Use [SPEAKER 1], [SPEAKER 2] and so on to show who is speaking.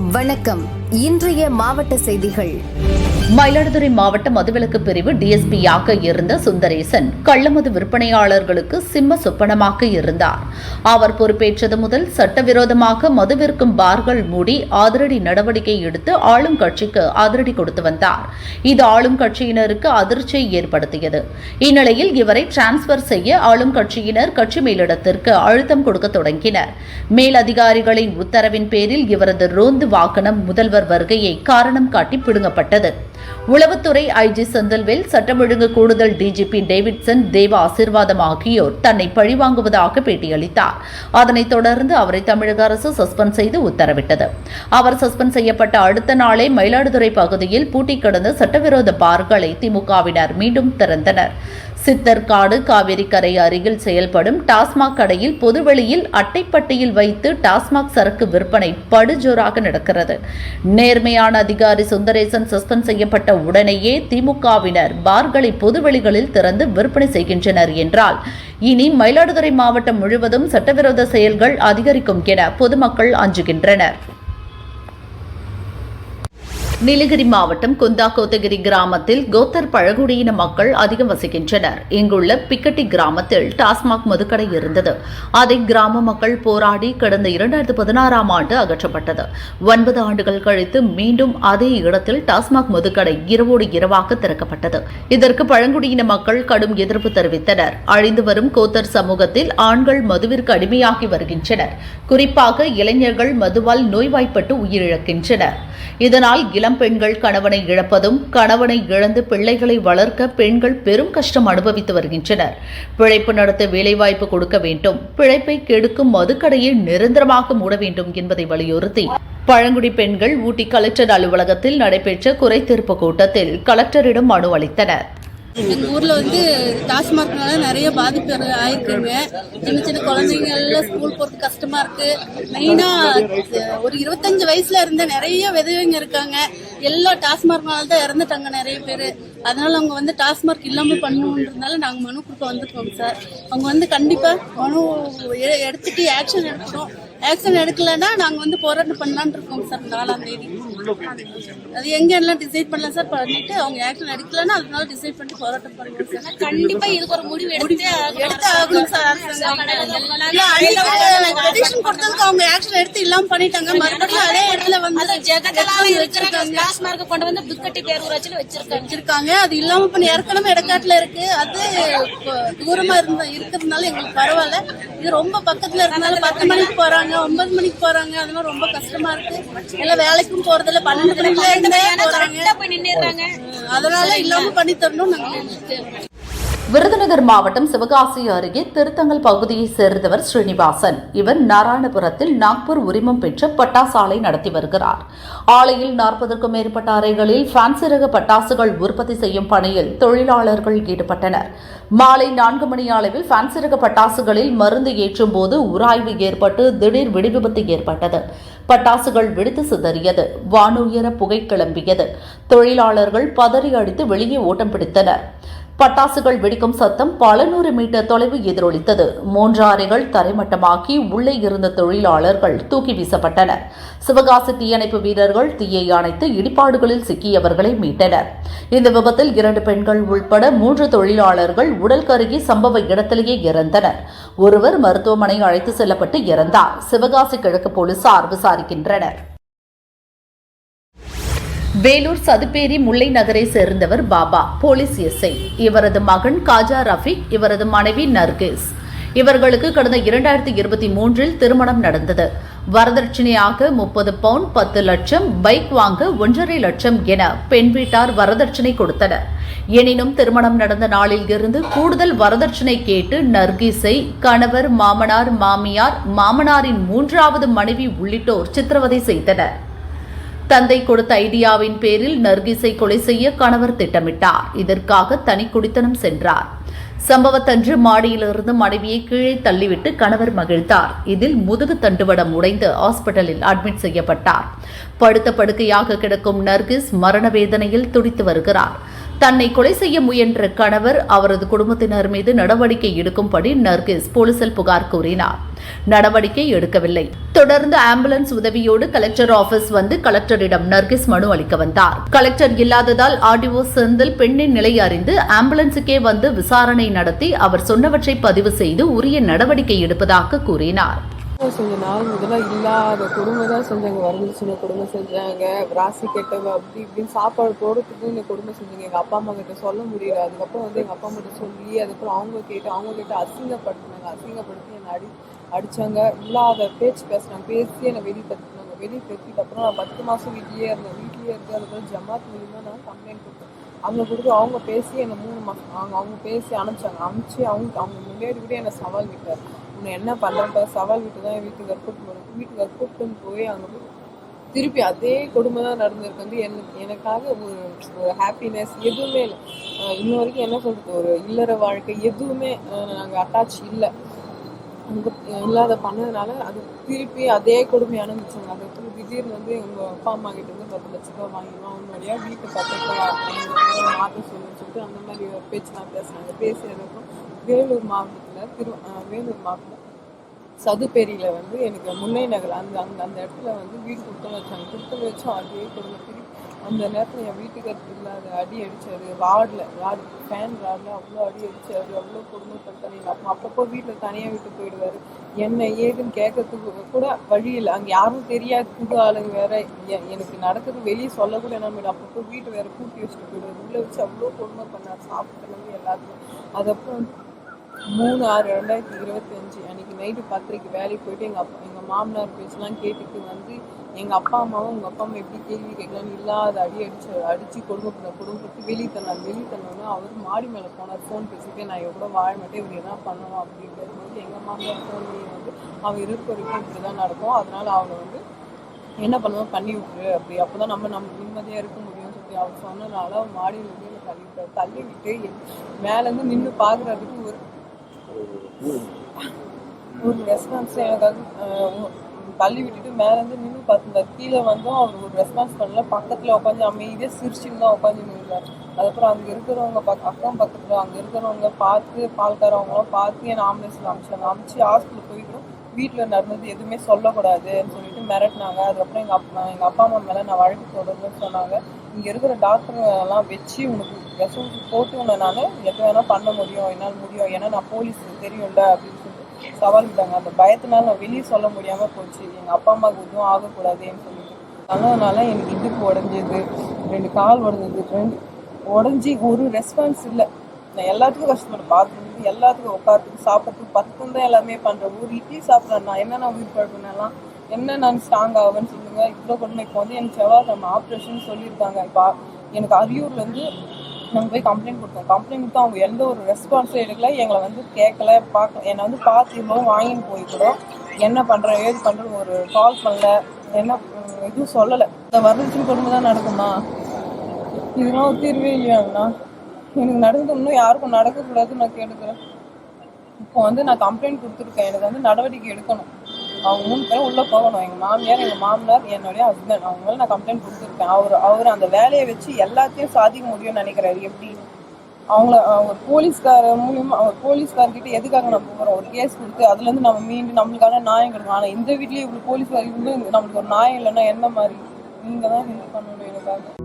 [SPEAKER 1] வணக்கம். இன்றைய மாவட்ட செய்திகள்.
[SPEAKER 2] மயிலாடுதுறை மாவட்ட மதுவிலக்கு பிரிவு டிஎஸ்பியாக இருந்த சுந்தரேசன் கள்ளமது விற்பனையாளர்களுக்கு சிம்ம சொப்பனமாக இருந்தார். அவர் பொறுப்பேற்றது முதல் சட்டவிரோதமாக மது விற்கும் பார்கள் மூடி அதிரடி நடவடிக்கை எடுத்து ஆளும் கட்சிக்கு அதிரடி கொடுத்து வந்தார். இது ஆளும் கட்சியினருக்கு அதிர்ச்சியை ஏற்படுத்தியது. இந்நிலையில் இவரை டிரான்ஸ்பர் செய்ய ஆளும் கட்சியினர் கட்சி மேலிடத்திற்கு அழுத்தம் கொடுக்க தொடங்கினர். மேலதிகாரிகளின் உத்தரவின் பேரில் இவரது ரோந்து வாகனம் முதல்வர் வருகையை காரணம் காட்டி பிடுங்கப்பட்டது. உளவுத்துறை ஐஜி செந்தில்வேல் சட்டம் ஒழுங்கு கூடுதல் டிஜிபி டேவிட்சன் தேவ ஆசீர்வாதம் ஆகியோர் தன்னை பழிவாங்குவதாக பேட்டியளித்தார். அதனைத் தொடர்ந்து அவரை தமிழக அரசு சஸ்பெண்ட் செய்து உத்தரவிட்டது. அவர் சஸ்பெண்ட் செய்யப்பட்ட அடுத்த நாளே மயிலாடுதுறை பகுதியில் பூட்டி கிடந்த சட்டவிரோத பார்களை திமுகவினர் மீண்டும் திறந்தனர். சித்தர்காடு காவிரி கரை அருகில் செயல்படும் டாஸ்மாக் கடையில் பொதுவெளியில் அட்டைப்பட்டியில் வைத்து டாஸ்மாக் சரக்கு விற்பனை படுஜோராக நடக்கிறது. நேர்மையான அதிகாரி சுந்தரேசன் சஸ்பெண்ட் செய்யப்பட்ட உடனேயே திமுகவினர் பார்களை பொதுவெளிகளில் திறந்து விற்பனை செய்கின்றனர் என்றால் இனி மயிலாடுதுறை மாவட்டம் முழுவதும் சட்டவிரோத செயல்கள் அதிகரிக்கும் என பொதுமக்கள் அஞ்சுகின்றனர். நீலகிரி மாவட்டம் குந்தா கோத்தகிரி கிராமத்தில் கோத்தர் பழங்குடியின மக்கள் அதிகம் வசிக்கின்றனர். இங்குள்ள பிக்கட்டி கிராமத்தில் டாஸ்மாக் மதுக்கடை இருந்தது. அதை கிராம மக்கள் போராடி கடந்த இரண்டாயிரத்து பதினாறாம் ஆண்டு அகற்றப்பட்டது. ஒன்பது ஆண்டுகள் கழித்து மீண்டும் அதே இடத்தில் டாஸ்மாக் மதுக்கடை இரவோடு இரவாக திறக்கப்பட்டது. இதற்கு பழங்குடியின மக்கள் கடும் எதிர்ப்பு தெரிவித்தனர். அழிந்து வரும் கோத்தர் சமூகத்தில் ஆண்கள் மதுவிற்கு அடிமையாகி வருகின்றனர். குறிப்பாக இளைஞர்கள் மதுவால் நோய்வாய்ப்பட்டு உயிரிழக்கின்றனர். இதனால் இளம் பெண்கள் கணவனை இழப்பதும் கணவனை இழந்து பிள்ளைகளை வளர்க்க பெண்கள் பெரும் கஷ்டம் அனுபவித்து வருகின்றனர். பிழைப்பு நடத்த வேலைவாய்ப்பு கொடுக்க வேண்டும். பிழைப்பை கெடுக்கும் மதுக்கடையை நிரந்தரமாக மூட வேண்டும் என்பதை வலியுறுத்தி பழங்குடி பெண்கள் ஊட்டி கலெக்டர் அலுவலகத்தில் நடைபெற்ற குறைதீர்ப்பு கூட்டத்தில் கலெக்டரிடம் மனு அளித்தனர்.
[SPEAKER 3] எங்க ஊர்ல வந்து டாஸ்மார்க்னால நிறைய பாதிப்பு ஆயிருக்குங்க. சின்ன சின்ன குழந்தைங்க எல்லாம் ஸ்கூல் போறது கஷ்டமா இருக்கு. மெயினா ஒரு இருபத்தஞ்சு வயசுல இருந்த நிறைய விதவைங்க இருக்காங்க. எல்லாம் டாஸ்மார்க்னால தான் இறந்துட்டாங்க நிறைய பேர். அதனால அவங்க வந்து டாஸ்மார்க் இல்லாமல் பண்ணணுன்றதுனால நாங்கள் மனு கொடுக்க வந்திருக்கோம் சார். அவங்க வந்து கண்டிப்பாக மனு எடுத்துட்டு ஆக்ஷன் எடுக்கணும். ஆக்ஷன் எடுக்கலைன்னா நாங்கள் வந்து போராட்டம் பண்ணலான் இருக்கோம் சார் நாலாம் தேதி. அது எங்க எல்லாம் டிசைட் பண்ணலாம் சார் பண்ணிட்டு அவங்க ஆக்ஷன் எடுக்கலன்னா அதனால டிசைட் பண்ணி போராட்டம் பண்ணுவோம் சார்
[SPEAKER 4] கண்டிப்பா இதுக்கு ஒரு முடிவு எடுத்தே
[SPEAKER 3] எடுத்து ஆகணும். சார் petition கொடுத்ததுக்கு அவங்க ஆக்ஷன் எடுத்து இல்லாம பண்ணிட்டாங்க. மறுபடியும் அதே இடத்துல வந்து
[SPEAKER 4] ஜெகதெல்லாம்
[SPEAKER 3] வச்சிருக்காங்க.
[SPEAKER 4] டாஸ்மார்க் கொண்டு வந்து பிக்கட்டி பேரூராட்சியில வச்சிருக்காங்க.
[SPEAKER 3] வச்சிருக்காங்க. அது இல்லாம இப்ப ஏற்கனவே இடக்காட்டுல இருக்கு. அது தூரமா இருந்த இருக்கிறதுனால எங்களுக்கு பரவாயில்ல. இது ரொம்ப பக்கத்துல இருக்கனால பத்து மணிக்கு போறாங்க ஒன்பது மணிக்கு போறாங்க. அதனால ரொம்ப கஷ்டமா இருக்கு. எல்லாம் வேலைக்கும் போறதில்ல
[SPEAKER 4] நின்னுறாங்க
[SPEAKER 3] அதனால இல்லாம பண்ணி தரணும் நாங்க.
[SPEAKER 2] விருதுநகர் மாவட்டம் சிவகாசி அருகே திருத்தங்கல் பகுதியைச் சேர்ந்தவர் ஸ்ரீனிவாசன். இவர் நாராயணபுரத்தில் நாக்பூர் உரிமம் பெற்ற பட்டாசாலை நடத்தி வருகிறார். ஆலையில் நாற்பதற்கும் மேற்பட்ட அறைகளில் ஃபேன்சி ரக பட்டாசுகள் உற்பத்தி செய்யும் பணியில் தொழிலாளர்கள் ஈடுபட்டனர். மாலை நான்கு மணி அளவில் ஃபேன்சி ரக பட்டாசுகளில் மருந்து ஏற்றும் போது உராய்வு ஏற்பட்டு திடீர் வெடிவிபத்து ஏற்பட்டது. பட்டாசுகள் வெடித்து சிதறியது. வானுயர புகை கிளம்பியது. தொழிலாளர்கள் பதறி அடித்து வெளியே ஓட்டம் பிடித்தனர். பட்டாசுகள் வெடிக்கும் சத்தம் பல நூறு மீட்டர் தொலைவு எதிரொலித்தது. மூன்று அறைகள் தரைமட்டமாக்கி உள்ளே இருந்த தொழிலாளர்கள் தூக்கி வீசப்பட்டனர். சிவகாசி தீயணைப்பு வீரர்கள் தீயை அணைத்து இடிபாடுகளில் சிக்கியவர்களை மீட்டனர். இந்த விபத்தில் இரண்டு பெண்கள் உள்பட மூன்று தொழிலாளர்கள் உடல் கருகி சம்பவ இடத்திலேயே இறந்தனர். ஒருவர் மருத்துவமனை அழைத்து செல்லப்பட்டு இறந்தார். சிவகாசி கிழக்கு போலீசார் விசாரிக்கின்றனர். வேலூர் சதுப்பேரி முல்லை நகரை சேர்ந்தவர் பாபா. Police SI. இவரது மகன் காஜா ரஃபிக் இவரது மனைவி நர்கேஸ். இவர்களுக்கு கடந்த இரண்டாயிரத்தி இருபத்தி மூன்றில் திருமணம் நடந்தது. வரதட்சணையாக முப்பது பவுண்ட் பத்து லட்சம் பைக் வாங்க ஒன்றரை லட்சம் என பெண் வீட்டார் வரதட்சணை கொடுத்தனர். எனினும் திருமணம் நடந்த நாளில் இருந்து கூடுதல் வரதட்சணை கேட்டு நர்கீஸை கணவர் மாமனார் மாமியார் மாமனாரின் மூன்றாவது மனைவி உள்ளிட்டோர் சித்திரவதை செய்தனர். தந்தை கொடுத்த ஐடியாவின் பேரில் நர்கிஸை கொலை செய்ய கணவர் திட்டமிட்டார். இதற்காக தனி குடித்தனம் சென்றார். சம்பவத்தன்று மாடியிலிருந்து மனைவியை கீழே தள்ளிவிட்டு கணவர் மகிழ்ந்தார். இதில் முதுகு தண்டுவடம் உடைந்து ஹாஸ்பிட்டலில் அட்மிட் செய்யப்பட்டார். படுத்த படுக்கையாக கிடக்கும் நர்கிஸ் மரண வேதனையில் துடித்து வருகிறார். தன்னை கொலை செய்ய முயன்ற கணவர் அவரது குடும்பத்தினர் மீது நடவடிக்கை எடுக்கும்படி நர்கிஸ் போலீசில் புகார் கூறினார். நடவடிக்கை எடுக்கவில்லை. தொடர்ந்து ஆம்புலன்ஸ் உதவியோடு கலெக்டர் ஆபீஸ் வந்து கலெக்டரிடம் நர்கிஸ் மனு அளிக்க வந்தார். கலெக்டர் இல்லாததால் ஆர்டிஓ செந்தில் பெண்ணின் நிலை அறிந்து ஆம்புலன்ஸுக்கே வந்து விசாரணை நடத்தி அவர் சொன்னவற்றை பதிவு செய்து உரிய நடவடிக்கை எடுப்பதாக கூறினார்.
[SPEAKER 5] செஞ்ச நாள் முதல்ல இல்லாத கொடுமை தான் செஞ்சாங்க வரதட்சணை கொடுமை செஞ்சாங்க ராசி கெட்டவ அப்படி இப்படின்னு சாப்பாடு போடுறதுக்கு இந்த கொடுமை செஞ்சாங்க? எங்கள் அப்பா அம்மா கிட்ட சொல்ல முடியல. அதுக்கப்புறம் வந்து எங்கள் அப்பா அம்மா கிட்ட சொல்லி அதுக்கப்புறம் அவங்க கேட்டு அவங்க கிட்ட அசிங்கப்படுத்தினாங்க. அசிங்கப்படுத்தி என்னை அடி அடித்தாங்க இல்லாத பேச்சு பேசினாங்க பேசி என்னை வெளியே பற்றினாங்க வெளியே பற்றிட்டு அப்புறம் நான் பத்து மாதம் வீட்லேயே இருந்தேன். வீட்லேயே இருந்து அதுக்கப்புறம் ஜமாத் மூலியமாக நான் கம்ப்ளைண்ட் கொடுத்தேன். அவங்க கொடுத்து அவங்க பேசி என்னை மூணு மாதம் அவங்க அவங்க பேசி அனுப்பிச்சாங்க. அனுப்பிச்சு அவங்க அவங்க முன்னாடி கூட என்னை சவால் விட்டார். உன்னை என்ன பண்ணுறப்ப சவால் விட்டு தான் என் வீட்டுக்கு கூப்பிட்டு போனேன். வீட்டுக்கு கூப்பிட்டுன்னு போய் அங்கே போய் திருப்பி அதே கொடுமை தான் நடந்திருக்கு. வந்து எனக்கு எனக்காக ஒரு ஒரு ஹாப்பினஸ் எதுவுமே இல்லை. இன்ன வரைக்கும் என்ன சொல்கிறது ஒரு இல்லற வாழ்க்கை எதுவுமே நாங்கள் அட்டாச் இல்லை. அங்க இல்லாத பண்ணதுனால அது திருப்பி அதே கொடுமை அனுபவிச்சாங்க அது திடீர்னு வந்து எங்க அப்பா அம்மா கிட்ட இருந்து பத்து லட்ச ரூபாய் வாங்கினோம் அவங்க வழியா வீட்டு பக்கத்துல மாற்ற சொல்லி சொல்லிட்டு அந்த மாதிரி ஒரு பேச்சு நான் பேசினாங்க வேலூர் மாவட்டத்துல திரு வேலூர் மாவட்டம் சதுப்பேரியில வந்து எனக்கு முல்லை நகர் அந்த அந்த அந்த இடத்துல வந்து வீடு கொடுத்து வச்சாங்க. கொடுத்து வச்சோம் அதே கொடுத்து அந்த நேரத்தில் என் வீட்டுக்கு இல்லாத அடி அடித்தார் ராட்ல ராட் ஃபேன் ராட்ல அவ்வளோ அடி அடித்தார் அவ்வளோ கொடுமைப்பட்டாரு எங்கள் அப்பா அப்பப்போ வீட்டில் தனியாக விட்டு போயிடுவார். என்ன ஏதுன்னு கேட்கறதுக்கு கூட வழி இல்லை. அங்கே யாரும் தெரியாது புது ஆளுங்க வேற. எனக்கு நடக்கிறது வெளியே சொல்லக்கூட என்ன மேடம் அப்பப்போ வீட்டு வேற கூட்டி வச்சுட்டு போயிடுவார். உள்ளே வச்சு அவ்வளோ கொடுமை பண்ணார் சாப்பிட்டுலேருந்து எல்லாத்துக்கும் அதப்போ மூணு ஆறு ரெண்டாயிரத்தி இருபத்தஞ்சு அன்னைக்கு நைட்டு பத்தரைக்கு வேலைக்கு போயிட்டு எங்கள் அப்பா எங்கள் மாமனார் பேச்செலாம் கேட்டுட்டு வந்து எங்கள் அப்பா அம்மாவும் உங்கள் அப்பா அம்மா எப்படி கேள்வி கேட்கலான்னு இல்லாத அடி அடிச்சு அடிச்சு கொடுமை பண்ண குடும்பத்துக்கு வெளியே தந்தார் வெளியே தந்தோன்னா அவர் மாடி மேலே போனார் ஃபோன் பேசிட்டு நான் கூட வாழ மாட்டேன் இவர் என்ன பண்ணணும் அப்படின்றது போது எங்கள் மாமனார் ஃபோன்லேயே வந்து அவன் இருக்க வரைக்கும் இப்படி தான் நடக்கும். அதனால அவனை வந்து என்ன பண்ணுவோம் பண்ணி விட்டுரு அப்படி. அப்போ தான் நம்ம நம்ம நிம்மதியாக இருக்க முடியும்னு சொல்லி அவர் சொன்னனால அவன் மாடியில் வந்து என்னை தள்ளி விட்டார் தள்ளி விட்டு மேலேருந்து நின்று பார்க்குறதுக்கு ஒரு ஒரு ரெஸ்பான்ஸ் உ- தள்ளி விட்டுட்டு மேலேருந்து நின்று பார்த்துருந்தார் கீழே வந்தும் அவர் ஒரு ரெஸ்பான்ஸ் பண்ணல. பக்கத்தில் உட்காந்து அமைதியாக சிரிச்சுன்னு தான் உட்காந்து நின்றார். அதுக்கப்புறம் அங்கே இருக்கிறவங்க பக்க அக்கம் பக்கத்தில் அங்கே இருக்கிறவங்க பார்த்து பால்காரவங்களாம் பார்த்து என்னை ஆம்புலன்ஸில் அமிச்சாங்க. அமிச்சு ஹாஸ்பிட்டல் போய்க்கிறோம் வீட்டில் நடந்தது எதுவுமே சொல்லக்கூடாதுன்னு சொல்லிட்டு மிரட்டினாங்க. அதுக்கப்புறம் எங்கள் அப்பா எங்கள் அப்பா அம்மா மேலே நான் வழக்கு தொடர்ந்துன்னு சொன்னாங்க. இங்கே இருக்கிற டாக்டர் எல்லாம் வச்சு உனக்கு விஷம் போட்டு உன்னை நான் எது வேணால் பண்ண முடியும். என்னால் முடியும். ஏன்னா நான் போலீஸ் தெரியும்ல அப்படின்னு சொல்லிட்டு சவால் விட்டாங்க. அந்த பயத்தினால நான் வெளியே சொல்ல முடியாமல் போச்சு. எங்கள் அப்பா அம்மாவுக்கு எதுவும் ஆகக்கூடாதுன்னு சொல்லிட்டு. அதனால எனக்கு இடுப்பு உடஞ்சது ரெண்டு கால் உடஞ்சது ரெண்டு உடஞ்சி ஒரு ரெஸ்பான்ஸ் இல்லை. நான் எல்லாத்துக்கும் கஷ்டப்பட்டு பாத்ரூம் எல்லாத்துக்கும் உட்காரத்துக்கு சாப்பிட்றதுக்கு பத்துக்கும் தான் எல்லாமே பண்ணுறேன் ஒரு இட்லி சாப்பிட்றேன் நான். என்ன நான் உயிர் பழப்பினலாம் என்ன நான் ஸ்ட்ராங் ஆவேன்னு சொல்லுங்க. இவ்வளோ கொடுமை இப்போ வந்து எனக்கு செவ்வாய்க்கிழமை ஆப்ரேஷன் சொல்லியிருக்காங்க. இப்போ எனக்கு அரியூர்லேருந்து நாங்கள் போய் கம்ப்ளைண்ட் கொடுத்தோம். கம்ப்ளைண்ட் கொடுத்தோம் அவங்க எந்த ஒரு ரெஸ்பான்ஸும் எடுக்கல. எங்களை வந்து கேட்கல பார்க்க என்னை வந்து பார்த்து இவ்வளோ வாங்கின்னு போய் கூட என்ன பண்ணுறேன் ஏது பண்ணுறேன் ஒரு கால் பண்ணல. என்ன எதுவும் சொல்லலை. இந்த வரதட்சணை கொடுமை தான் நடக்குமா? இதெல்லாம் ஒரு தீர்வே இல்லையாங்கண்ணா எனக்கு நடந்தது இன்னும் யாருக்கும் நடக்கக்கூடாதுன்னு நான் கேட்டுக்கிறேன். இப்போ வந்து நான் கம்ப்ளைண்ட் கொடுத்துருக்கேன். எனக்கு வந்து நடவடிக்கை எடுக்கணும். அவங்க மூணு பேரும் உள்ளே போகணும் எங்கள் மாமியார் எங்கள் மாமனார் என்னுடைய ஹஸ்பண்ட் அவங்க நான் கம்ப்ளைண்ட் கொடுத்துருக்கேன். அவர் அவர் அந்த வேலையை வச்சு எல்லாத்தையும் சாதிக்க முடியும்னு நினைக்கிறாரு. எப்படி? அவங்கள அவங்க போலீஸ்கார மூலியமா அவர் போலீஸ்கார்கிட்ட எதுக்காக நம்ம போகிறோம் ஒரு கேஸ் கொடுத்து அதுலேருந்து நம்ம மீண்டு நம்மளுக்கான நியாயம் கிடைக்கும் ஆனால் இந்த வீட்லேயே இவ்வளோ போலீஸ்கார் இருந்து நம்மளுக்கு ஒரு நியாயம் இல்லைன்னா என்ன மாதிரி? நீங்கள் தான் ஹெல்ப் பண்ணணும் எனக்காக.